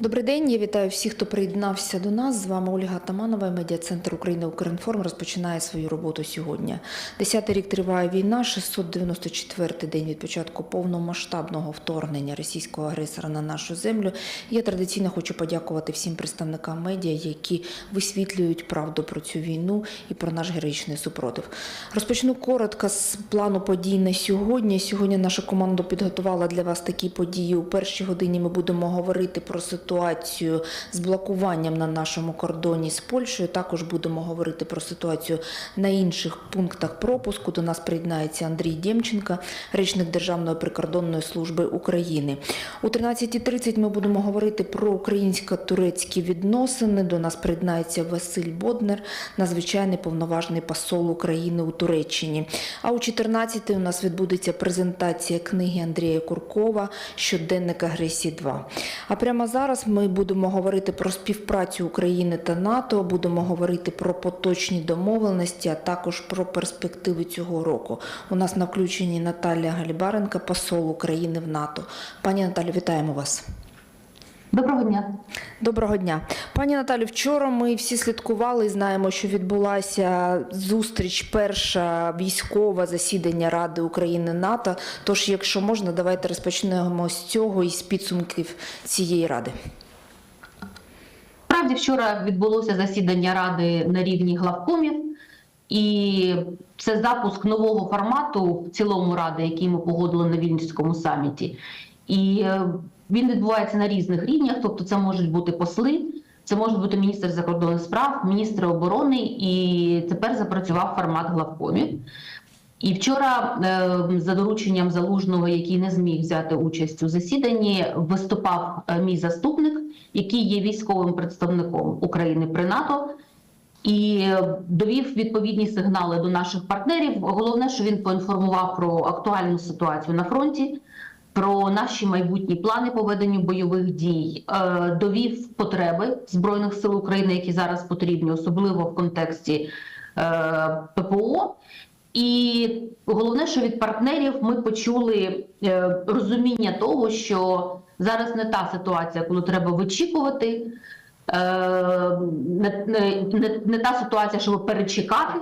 Добрий день, я вітаю всіх, хто приєднався до нас. З вами Ольга Таманова, медіа-центр України Укрінформ розпочинає свою роботу сьогодні. Десятий рік триває війна, 694-й день від початку повномасштабного вторгнення російського агресора на нашу землю. Я традиційно хочу подякувати всім представникам медіа, які висвітлюють правду про цю війну і про наш героїчний супротив. Розпочну коротко з плану подій на сьогодні. Сьогодні наша команда підготувала для вас такі події. У першій годині ми будемо говорити про ситуацію з блокуванням на нашому кордоні з Польщею. Також будемо говорити про ситуацію на інших пунктах пропуску. До нас приєднається Андрій Дємченко, речник Державної прикордонної служби України. У 13.30 ми будемо говорити про українсько-турецькі відносини. До нас приєднається Василь Боднер, надзвичайний повноважний посол України у Туреччині. А у 14 у нас відбудеться презентація книги Андрія Куркова Щоденник агресії 2. А прямо зараз ми будемо говорити про співпрацю України та НАТО, будемо говорити про поточні домовленості, а також про перспективи цього року. У нас на включенні Наталія Галібаренка, посол України в НАТО. Пані Наталі, вітаємо вас. Доброго дня. Доброго дня, пані Наталю. Вчора ми всі слідкували і знаємо, що відбулася зустріч, перша військова засідання Ради України НАТО. Тож, якщо можна, давайте розпочнемо з цього і з підсумків цієї ради. Справді вчора відбулося засідання ради на рівні главкомів, і це запуск нового формату в цілому ради, який ми погодили на Вільнюському саміті. І е, він відбувається на різних рівнях, тобто це можуть бути посли, це може бути міністр закордонних справ, міністр оборони, і тепер запрацював формат главкомів. І вчора, е, за дорученням залужного, який не зміг взяти участь у засіданні, виступав е, мій заступник, який є військовим представником України при НАТО, і довів відповідні сигнали до наших партнерів. Головне, що він поінформував про актуальну ситуацію на фронті. Про наші майбутні плани по веденню бойових дій е, довів потреби збройних сил України, які зараз потрібні, особливо в контексті е, ППО. І головне, що від партнерів ми почули е, розуміння того, що зараз не та ситуація, коли треба вичікувати, не та ситуація, щоб перечекати,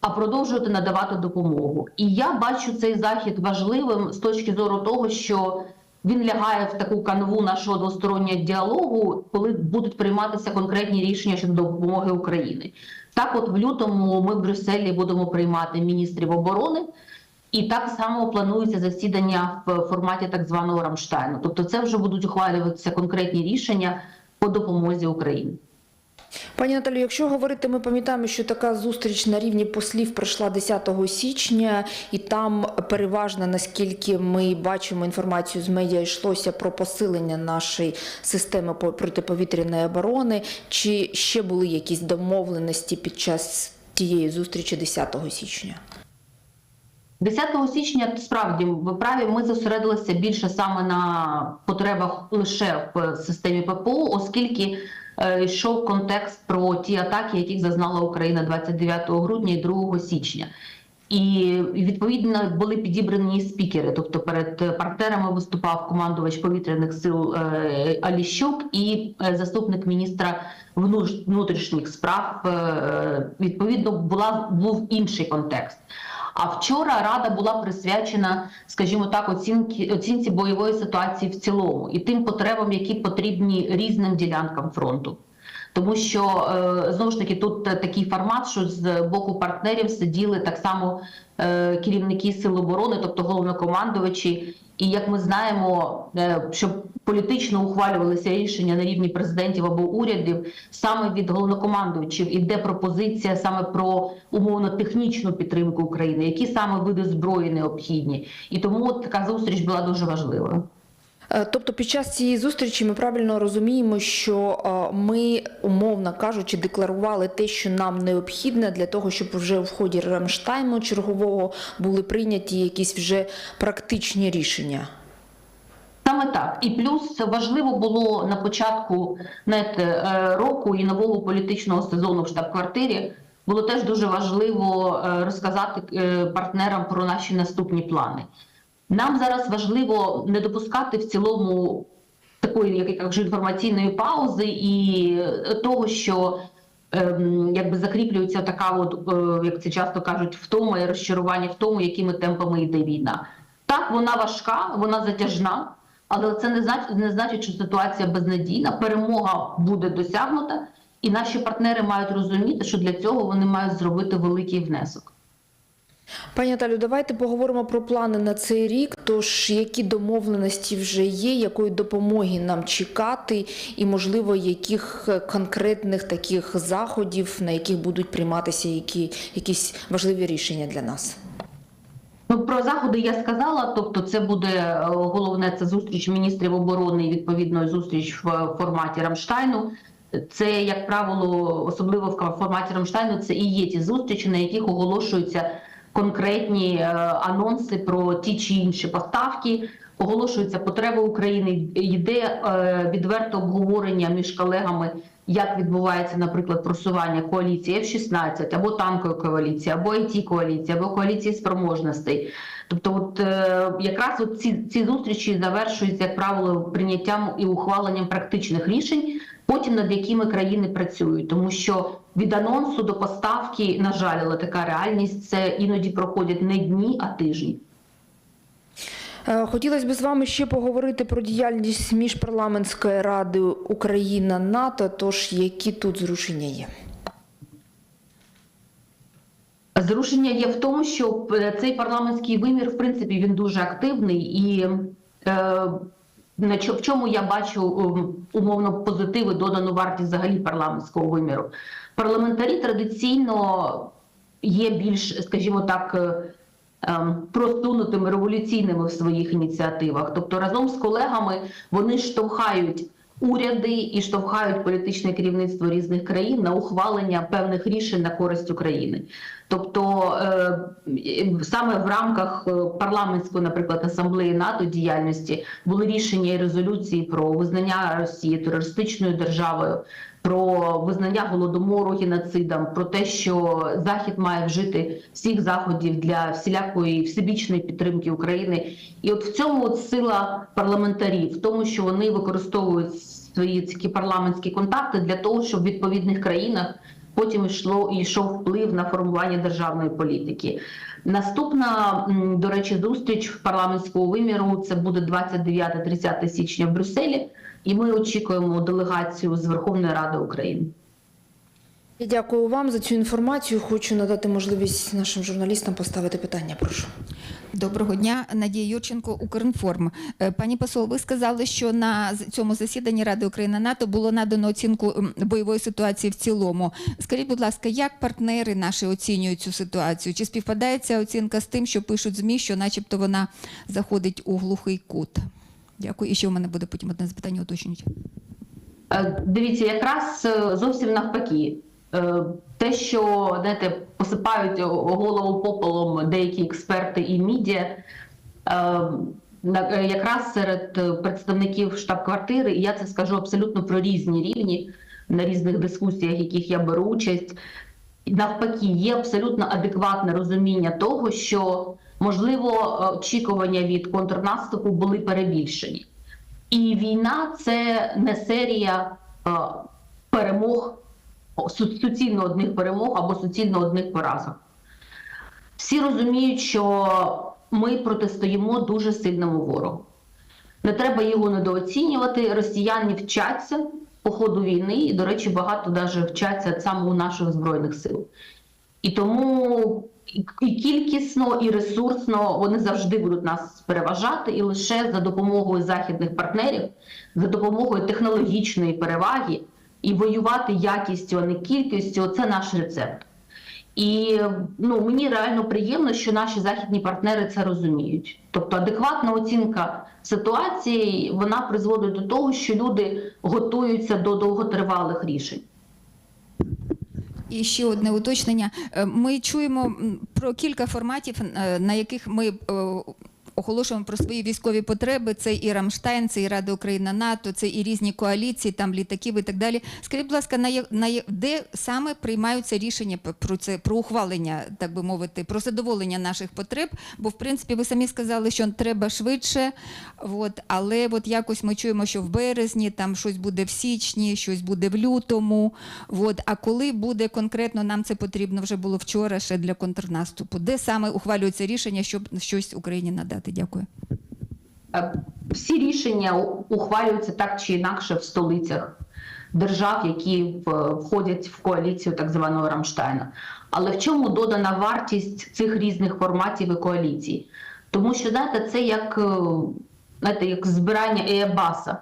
а продовжувати надавати допомогу. І я бачу цей захід важливим з точки зору того, що він лягає в таку канву нашого двостороннього діалогу, коли будуть прийматися конкретні рішення щодо допомоги Україні. Так, от в лютому ми в Брюсселі будемо приймати міністрів оборони, і так само планується засідання в форматі так званого Рамштайну. Тобто, це вже будуть ухвалюватися конкретні рішення по допомозі Україні. Пані Наталю, якщо говорити, ми пам'ятаємо, що така зустріч на рівні послів пройшла 10 січня, і там переважно, наскільки ми бачимо інформацію з медіа, йшлося про посилення нашої системи по- протиповітряної оборони. Чи ще були якісь домовленості під час тієї зустрічі 10 січня? 10 січня справді ви праві. Ми зосередилися більше саме на потребах лише в системі ППО, оскільки йшов контекст про ті атаки, яких зазнала Україна 29 грудня і 2 січня. І відповідно були підібрані спікери. Тобто перед партнерами виступав командувач повітряних сил е, Аліщук і е, заступник міністра внутрішніх справ. Е, Відповідно, була був інший контекст. А вчора рада була присвячена, скажімо так, оцінки оцінці бойової ситуації в цілому і тим потребам, які потрібні різним ділянкам фронту. Тому що е, знову ж таки тут такий формат, що з боку партнерів сиділи так само е, керівники сил оборони, тобто головнокомандувачі. І як ми знаємо, е, щоб політично ухвалювалися рішення на рівні президентів або урядів, саме від головнокомандувачів іде пропозиція саме про умовно технічну підтримку України, які саме види зброї необхідні, і тому от така зустріч була дуже важливою. Е, Тобто під час цієї зустрічі ми правильно розуміємо, що е, ми, умовно кажучи, декларували те, що нам необхідне для того, щоб вже в ході Рамштайну чергового були прийняті якісь вже практичні рішення. Саме так, і плюс важливо було на початку знаєте, е, року і нового політичного сезону в штаб-квартирі. Було теж дуже важливо розказати партнерам про наші наступні плани. Нам зараз важливо не допускати в цілому такої, як я кажу, інформаційної паузи і е, того, що ем, якби закріплюється така, от, е, як це часто кажуть, втома і розчарування в тому, якими темпами йде війна. Так, вона важка, вона затяжна, але це не значить, не значить, що ситуація безнадійна. Перемога буде досягнута, і наші партнери мають розуміти, що для цього вони мають зробити великий внесок. Пані Наталю, давайте поговоримо про плани на цей рік. Тож які домовленості вже є, якої допомоги нам чекати, і можливо, яких е, конкретних таких заходів, на яких будуть прийматися які, якісь важливі рішення для нас? Ну, про заходи я сказала. Тобто, це буде е, головне це зустріч міністрів оборони і відповідно зустріч в форматі Рамштайну. Це, як правило, особливо в форматі Рамштайну, це і є ті зустрічі, на яких оголошуються конкретні е, анонси про ті чи інші поставки. Оголошуються потреби України. Йде е, відверте обговорення між колегами, як відбувається, наприклад, просування коаліції F-16, або танкової коаліції, або it коаліції, або коаліції спроможностей. Тобто, от е, якраз от ці, ці зустрічі завершуються, як правило, прийняттям і ухваленням практичних рішень, потім над якими країни працюють, тому що від анонсу до поставки, на жаль, але така реальність це іноді проходять не дні, а тижні. Е, Хотілося б з вами ще поговорити про діяльність міжпарламентської ради Україна НАТО. Тож які тут зрушення є? Зрушення є в тому, що цей парламентський вимір, в принципі, він дуже активний, і е, в чому я бачу умовно позитиви додану вартість взагалі парламентського виміру. Парламентарі традиційно є більш, скажімо так, е, просунутими революційними в своїх ініціативах. Тобто разом з колегами вони штовхають уряди і штовхають політичне керівництво різних країн на ухвалення певних рішень на користь України. Тобто е, саме в рамках е, парламентської, наприклад, асамблеї НАТО діяльності були рішення і резолюції про визнання Росії терористичною державою, про визнання голодомору геноцидом, про те, що Захід має вжити всіх заходів для всілякої всебічної підтримки України. І от в цьому от сила парламентарів, в тому, що вони використовують свої такі парламентські контакти для того, щоб в відповідних країнах потім йшло йшов вплив на формування державної політики. Наступна, до речі, зустріч в парламентського виміру це буде 29-30 січня в Брюсселі, і ми очікуємо делегацію з Верховної Ради України. Я дякую вам за цю інформацію. Хочу надати можливість нашим журналістам поставити питання. Прошу. Доброго дня, Надія Юрченко, Укрінформ. Е, Пані посол, ви сказали, що на цьому засіданні Ради Україна НАТО було надано оцінку бойової ситуації в цілому. Скажіть, будь ласка, як партнери наші оцінюють цю ситуацію? Чи співпадає ця оцінка з тим, що пишуть змі, що, начебто, вона заходить у глухий кут? Дякую. І ще у мене буде потім одне запитання уточнюють. Е, Дивіться, якраз е, зовсім навпаки. Е, Те, що знаєте, посипають голову попелом деякі експерти і медіа, е, е, якраз серед представників штаб-квартири, і я це скажу абсолютно про різні рівні на різних дискусіях, яких я беру участь. Навпаки, є абсолютно адекватне розуміння того, що можливо очікування від контрнаступу були перебільшені. І війна це не серія перемог, суцільно одних перемог або суцільно одних поразок. Всі розуміють, що ми протистоїмо дуже сильному ворогу. Не треба його недооцінювати. Росіяни вчаться по ходу війни, і, до речі, багато даже вчаться саме у наших збройних сил. І тому і- кількісно, і ресурсно вони завжди будуть нас переважати, і лише за допомогою західних партнерів, за допомогою технологічної переваги і воювати якістю, а не кількістю це наш рецепт. І ну мені реально приємно, що наші західні партнери це розуміють. Тобто адекватна оцінка ситуації вона призводить до того, що люди готуються до довготривалих рішень. І ще одне уточнення. Е, Ми чуємо про кілька форматів, е, на яких ми е, оголошуємо про свої військові потреби. Це і Рамштайн, це і Рада Україна НАТО, це і різні коаліції, там літаків і так далі. Скажіть, будь ласка, на, на де саме приймаються рішення про це про ухвалення, так би мовити, про задоволення наших потреб? Бо в принципі ви самі сказали, що треба швидше. От, але от якось ми чуємо, що в березні там щось буде в січні, щось буде в лютому. От, а коли буде конкретно, нам це потрібно вже було вчора ще для контрнаступу. Де саме ухвалюється рішення, щоб щось Україні надати? Дякую. Е, Всі рішення ухвалюються так чи інакше в столицях держав, які входять в коаліцію так званого Рамштайна. Але в чому додана вартість цих різних форматів і коаліцій? Тому що знаєте, це як, е, знаєте, як збирання Еабаса.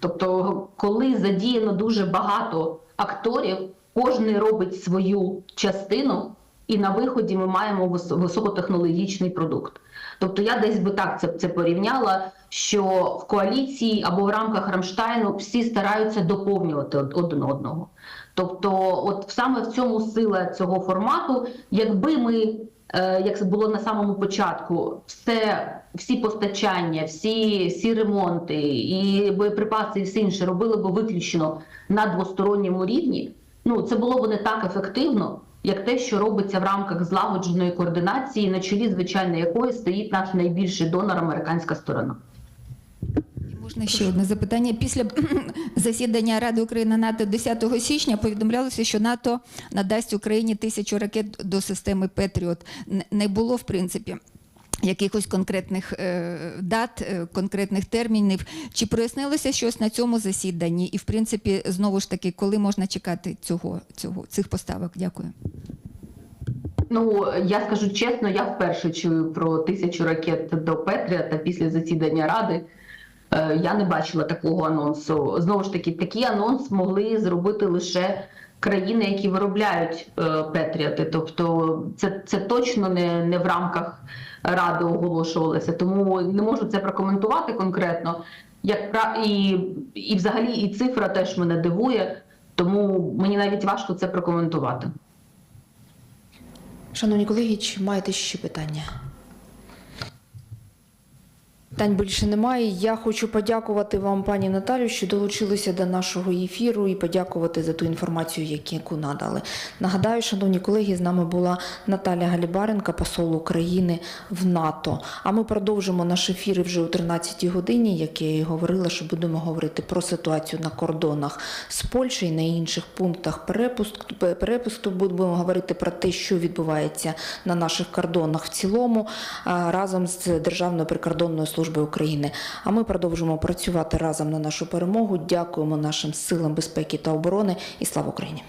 Тобто, коли задіяно дуже багато акторів, кожен робить свою частину, і на виході ми маємо високотехнологічний продукт. Тобто я десь би так це, це порівняла, що в коаліції або в рамках Рамштайну всі стараються доповнювати один одного. Тобто, от саме в цьому сила цього формату, якби ми, е, як це було на самому початку, все, всі постачання, всі, всі ремонти і боєприпаси, і все інше робили б виключно на двосторонньому рівні. Ну це було б не так ефективно, як те, що робиться в рамках злагодженої координації, на чолі звичайно якої стоїть наш найбільший донор американська сторона. Можна ще одне запитання. Після засідання Ради України НАТО 10 січня повідомлялося, що НАТО надасть Україні тисячу ракет до системи Петріот. Не було, в принципі. Якихось конкретних е, дат, е, конкретних термінів. Чи прояснилося щось на цьому засіданні? І, в принципі, знову ж таки, коли можна чекати цього, цього, цих поставок? Дякую. Ну я скажу чесно, я вперше чую про тисячу ракет до Петріата після засідання ради. Е, Я не бачила такого анонсу. Знову ж таки, такий анонс могли зробити лише країни, які виробляють е, Петріати. Тобто, це, це точно не, не в рамках ради оголошувалися, Тому не можу це прокоментувати конкретно. Як і, і взагалі і цифра теж мене дивує, тому мені навіть важко це прокоментувати. Шановні колеги, чи маєте ще питання? Питань більше немає. Я хочу подякувати вам, пані Наталю, що долучилися до нашого ефіру і подякувати за ту інформацію, яку надали. Нагадаю, шановні колеги, з нами була Наталя Галібаренка, посол України в НАТО. А ми продовжимо наш ефір вже о 13 годині, як я і говорила, що будемо говорити про ситуацію на кордонах з Польщею, на інших пунктах перепуску. перепуску. Будемо говорити про те, що відбувається на наших кордонах в цілому разом з Державною прикордонною службою України. А ми продовжимо працювати разом на нашу перемогу. Дякуємо нашим силам безпеки та оборони і слава Україні!